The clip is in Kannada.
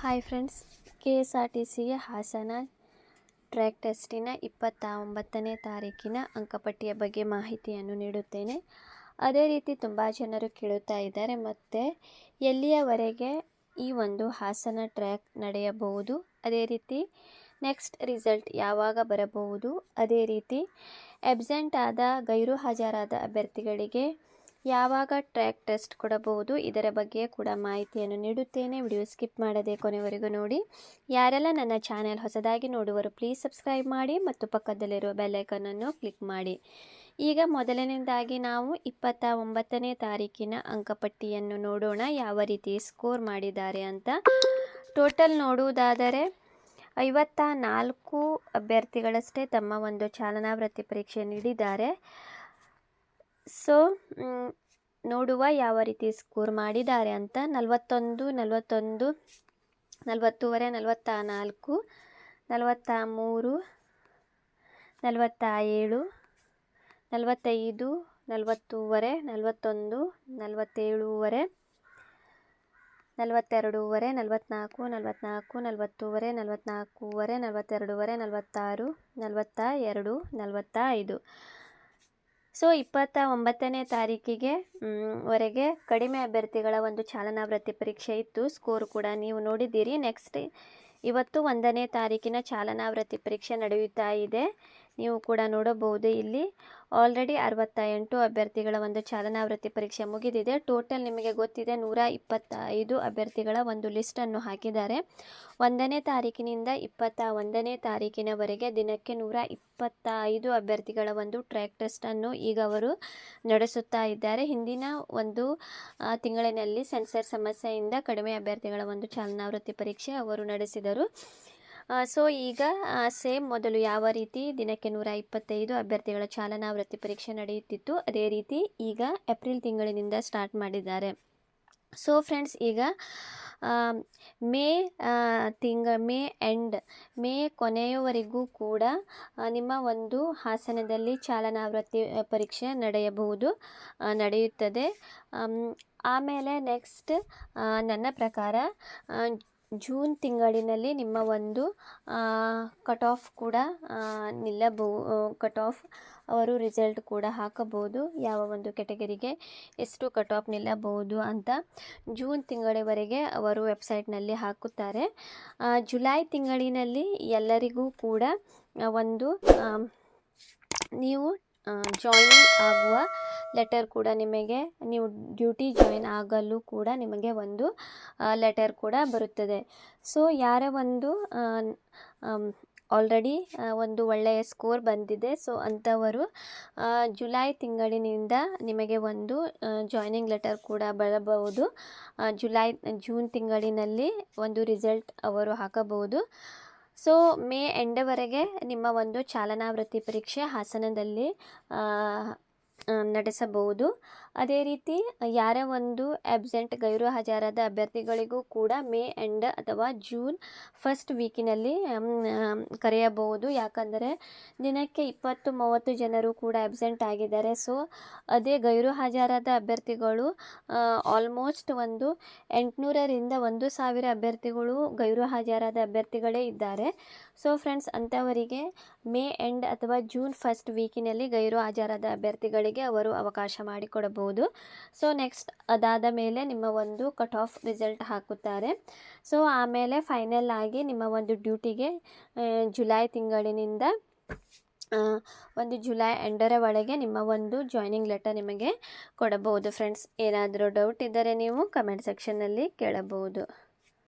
Hi friends K S R T ಸಿಗೆ ಹಾಸನ ಟ್ರ್ಯಾಕ್ ಟೆಸ್ಟಿನ ಇಪ್ಪತ್ತ ಒಂಬತ್ತನೇ ತಾರೀಕಿನ ಅಂಕಪಟ್ಟಿಯ ಬಗ್ಗೆ ಮಾಹಿತಿಯನ್ನು ನೀಡುತ್ತೇನೆ. ಅದೇ ರೀತಿ ತುಂಬ ಜನರು ಕೇಳುತ್ತಾ ಇದ್ದಾರೆ, ಮತ್ತು ಎಲ್ಲಿಯವರೆಗೆ ಈ ಒಂದು ಹಾಸನ ಟ್ರ್ಯಾಕ್ ನಡೆಯಬಹುದು? ಅದೇ ರೀತಿ ನೆಕ್ಸ್ಟ್ ರಿಸಲ್ಟ್ ಯಾವಾಗ ಬರಬಹುದು? ಅದೇ ರೀತಿ ಎಬ್ಸೆಂಟ್ ಆದ, ಗೈರು ಹಾಜರಾದ ಅಭ್ಯರ್ಥಿಗಳಿಗೆ ಯಾವಾಗ ಟ್ರ್ಯಾಕ್ ಟೆಸ್ಟ್ ಕೊಡಬಹುದು, ಇದರ ಬಗ್ಗೆ ಕೂಡ ಮಾಹಿತಿಯನ್ನು ನೀಡುತ್ತೇನೆ. ವಿಡಿಯೋ ಸ್ಕಿಪ್ ಮಾಡದೆ ಕೊನೆವರೆಗೂ ನೋಡಿ. ಯಾರೆಲ್ಲ ನನ್ನ ಚಾನೆಲ್ ಹೊಸದಾಗಿ ನೋಡುವರು ಪ್ಲೀಸ್ ಸಬ್ಸ್ಕ್ರೈಬ್ ಮಾಡಿ ಮತ್ತು ಪಕ್ಕದಲ್ಲಿರುವ ಬೆಲ್ಲೈಕನನ್ನು ಕ್ಲಿಕ್ ಮಾಡಿ. ಈಗ ಮೊದಲನೇದಾಗಿ ನಾವು ಇಪ್ಪತ್ತ ಒಂಬತ್ತನೇ ತಾರೀಕಿನ ಅಂಕಪಟ್ಟಿಯನ್ನು ನೋಡೋಣ. ಯಾವ ರೀತಿ ಸ್ಕೋರ್ ಮಾಡಿದ್ದಾರೆ ಅಂತ. ಟೋಟಲ್ ನೋಡುವುದಾದರೆ ಐವತ್ತ ನಾಲ್ಕು ಅಭ್ಯರ್ಥಿಗಳಷ್ಟೇ ತಮ್ಮ ಒಂದು ಚಾಲನಾ ವೃತ್ತಿ ಪರೀಕ್ಷೆ ನೀಡಿದ್ದಾರೆ. ಸೊ ನೋಡುವ ಯಾವ ರೀತಿ ಸ್ಕೋರ್ ಮಾಡಿದ್ದಾರೆ ಅಂತ. ನಲವತ್ತೊಂದು ನಲವತ್ತೊಂದು, ನಲವತ್ತೂವರೆ ನಲವತ್ತ ನಾಲ್ಕು ನಲವತ್ತ ಮೂರು ನಲವತ್ತ ಏಳು ನಲವತ್ತೈದು, ನಲವತ್ತೂವರೆ, ನಲವತ್ತೊಂದು, ನಲವತ್ತೇಳೂವರೆ, ನಲವತ್ತೆರಡೂವರೆ ನಲವತ್ತ್ನಾಲ್ಕು ನಲವತ್ತ್ನಾಲ್ಕು ನಲವತ್ತೂವರೆ ನಲವತ್ತ್ನಾಲ್ಕೂವರೆ ನಲವತ್ತೆರಡೂವರೆ, ನಲವತ್ತಾರು ನಲವತ್ತ ಎರಡು ನಲವತ್ತ ಐದು ಸೊ ಇಪ್ಪತ್ತ ಒಂಬತ್ತನೇ ತಾರೀಕಿಗೆ ವರೆಗೆ ಕಡಿಮೆ ಅಭ್ಯರ್ಥಿಗಳ ಒಂದು ಚಾಲನಾ ವೃತ್ತಿ ಪರೀಕ್ಷೆ ಇತ್ತು. ಸ್ಕೋರ್ ಕೂಡ ನೀವು ನೋಡಿದ್ದೀರಿ. ನೆಕ್ಸ್ಟ್ ಇವತ್ತು ಒಂದನೇ ತಾರೀಕಿನ ಚಾಲನಾ ವೃತ್ತಿ ಪರೀಕ್ಷೆ ನಡೆಯುತ್ತಾ ಇದೆ. ನೀವು ಕೂಡ ನೋಡಬಹುದು ಇಲ್ಲಿ. ಆಲ್ರೆಡಿ ಅರವತ್ತ ಎಂಟು ಅಭ್ಯರ್ಥಿಗಳ ಒಂದು ಚಾಲನಾ ವೃತ್ತಿ ಪರೀಕ್ಷೆ ಮುಗಿದಿದೆ. ಟೋಟಲ್ ನಿಮಗೆ ಗೊತ್ತಿದೆ ನೂರ ಇಪ್ಪತ್ತೈದು ಅಭ್ಯರ್ಥಿಗಳ ಒಂದು ಲಿಸ್ಟನ್ನು ಹಾಕಿದ್ದಾರೆ. ಒಂದನೇ ತಾರೀಕಿನಿಂದ ಇಪ್ಪತ್ತ ಒಂದನೇ ತಾರೀಕಿನವರೆಗೆ ದಿನಕ್ಕೆ ನೂರ ಇಪ್ಪತ್ತ ಐದು ಅಭ್ಯರ್ಥಿಗಳ ಒಂದು ಟ್ರ್ಯಾಕ್ ಟೆಸ್ಟನ್ನು ಈಗ ಅವರು ನಡೆಸುತ್ತಾ ಇದ್ದಾರೆ. ಹಿಂದಿನ ಒಂದು ತಿಂಗಳಿನಲ್ಲಿ ಸೆನ್ಸರ್ ಸಮಸ್ಯೆಯಿಂದ ಕಡಿಮೆ ಅಭ್ಯರ್ಥಿಗಳ ಒಂದು ಚಾಲನಾ ವೃತ್ತಿ ಪರೀಕ್ಷೆ ಅವರು ನಡೆಸಿದರು. ಸೊ ಈಗ ಸೇಮ್ ಮೊದಲು ಯಾವ ರೀತಿ ದಿನಕ್ಕೆ ನೂರ ಇಪ್ಪತ್ತೈದು ಅಭ್ಯರ್ಥಿಗಳ ಚಾಲನಾ ವೃತ್ತಿ ಪರೀಕ್ಷೆ ನಡೆಯುತ್ತಿತ್ತು, ಅದೇ ರೀತಿ ಈಗ ಏಪ್ರಿಲ್ ತಿಂಗಳಿನಿಂದ ಸ್ಟಾರ್ಟ್ ಮಾಡಿದ್ದಾರೆ. ಸೊ ಫ್ರೆಂಡ್ಸ್ ಈಗ ಮೇ ತಿಂಗ, ಮೇ ಎಂಡ್ ಮೇ ಕೊನೆಯವರೆಗೂ ಕೂಡ ನಿಮ್ಮ ಒಂದು ಹಾಸನದಲ್ಲಿ ಚಾಲನಾ ವೃತ್ತಿ ಪರೀಕ್ಷೆ ನಡೆಯಬಹುದು ನಡೆಯುತ್ತದೆ. ಆಮೇಲೆ ನೆಕ್ಸ್ಟ್ ನನ್ನ ಪ್ರಕಾರ ಜೂನ್ ತಿಂಗಳಿನಲ್ಲಿ ನಿಮ್ಮ ಒಂದು ಕಟ್ ಆಫ್ ಕೂಡ ನಿಲ್ಲಬೋ ಕಟ್ ಆಫ್ ಅವರು ರಿಸಲ್ಟ್ ಕೂಡ ಹಾಕಬಹುದು. ಯಾವ ಒಂದು ಕೆಟಗರಿಗೆ ಎಷ್ಟು ಕಟ್ ಆಫ್ ನಿಲ್ಲಬಹುದು ಅಂತ ಜೂನ್ ತಿಂಗಳವರೆಗೆ ಅವರು ವೆಬ್ಸೈಟ್ನಲ್ಲಿ ಹಾಕುತ್ತಾರೆ. ಜುಲೈ ತಿಂಗಳಿನಲ್ಲಿ ಎಲ್ಲರಿಗೂ ಕೂಡ ಒಂದು ನೀವು ಜಾಯಿನಿಂಗ್ ಆಗುವ ಲೆಟರ್ ಕೂಡ ನಿಮಗೆ, ನೀವು ಡ್ಯೂಟಿ ಜಾಯಿನ್ ಆಗಲು ಕೂಡ ನಿಮಗೆ ಒಂದು ಲೆಟರ್ ಕೂಡ ಬರುತ್ತದೆ. ಸೊ ಯಾರ ಒಂದು ಆಲ್ರೆಡಿ ಒಂದು ಒಳ್ಳೆಯ ಸ್ಕೋರ್ ಬಂದಿದೆ. ಸೊ ಅಂಥವರು ಜುಲೈ ತಿಂಗಳಿನಿಂದ ನಿಮಗೆ ಒಂದು ಜಾಯ್ನಿಂಗ್ ಲೆಟರ್ ಕೂಡ ಬರಬಹುದು. ಜುಲೈ ಜೂನ್ ತಿಂಗಳಿನಲ್ಲಿ ಒಂದು ರಿಸಲ್ಟ್ ಅವರು ಹಾಕಬಹುದು. ಸೊ ಮೇ ಎಂಡವರೆಗೆ ನಿಮ್ಮ ಒಂದು ಚಾಲನಾ ವೃತ್ತಿ ಪರೀಕ್ಷೆ ಹಾಸನದಲ್ಲಿ ನಡೆಸಬಹುದು. ಅದೇ ರೀತಿ, ಯಾರೇ ಒಂದು ಆಬ್ಸೆಂಟ್ ಗೈರು ಹಾಜರಾದ ಅಭ್ಯರ್ಥಿಗಳಿಗೂ ಕೂಡ ಮೇ ಎಂಡ್ ಅಥವಾ ಜೂನ್ ಫಸ್ಟ್ ವೀಕಿನಲ್ಲಿ ಕರೆಯಬಹುದು. ಯಾಕಂದರೆ, ದಿನಕ್ಕೆ ಇಪ್ಪತ್ತು, ಮೂವತ್ತು ಜನರು ಕೂಡ ಆಬ್ಸೆಂಟ್ ಆಗಿದ್ದಾರೆ. ಸೊ ಅದೇ ಗೈರು ಹಾಜರಾದ ಅಭ್ಯರ್ಥಿಗಳು ಆಲ್ಮೋಸ್ಟ್ ಒಂದು ಎಂಟುನೂರರಿಂದ ಒಂದು ಸಾವಿರ ಅಭ್ಯರ್ಥಿಗಳು ಗೈರು ಹಾಜರಾದ ಅಭ್ಯರ್ಥಿಗಳೇ ಇದ್ದಾರೆ. ಸೊ ಫ್ರೆಂಡ್ಸ್ ಅಂಥವರಿಗೆ ಮೇ ಎಂಡ್ ಅಥವಾ ಜೂನ್ ಫಸ್ಟ್ ವೀಕಿನಲ್ಲಿ ಗೈರು ಹಾಜರಾದ ಅಭ್ಯರ್ಥಿಗಳಿಗೆ ಅವರು ಅವಕಾಶ ಮಾಡಿಕೊಡಬಹುದು. ಸೊ ನೆಕ್ಸ್ಟ್ ಅದಾದ ಮೇಲೆ ನಿಮ್ಮ ಒಂದು ಕಟ್ ಆಫ್ ರಿಸಲ್ಟ್ ಹಾಕುತ್ತಾರೆ. ಸೊ ಆಮೇಲೆ ಫೈನಲ್ ಆಗಿ ನಿಮ್ಮ ಒಂದು ಡ್ಯೂಟಿಗೆ ಜುಲೈ ತಿಂಗಳಿನಿಂದ ಒಂದು ಜುಲೈ ಎಂಡರ ಒಳಗೆ ನಿಮ್ಮ ಒಂದು ಜಾಯ್ನಿಂಗ್ ಲೆಟರ್ ನಿಮಗೆ ಕೊಡಬಹುದು. ಫ್ರೆಂಡ್ಸ್ ಏನಾದರೂ ಡೌಟ್ ಇದ್ದರೆ ನೀವು ಕಮೆಂಟ್ ಸೆಕ್ಷನ್ನಲ್ಲಿ ಕೇಳಬಹುದು.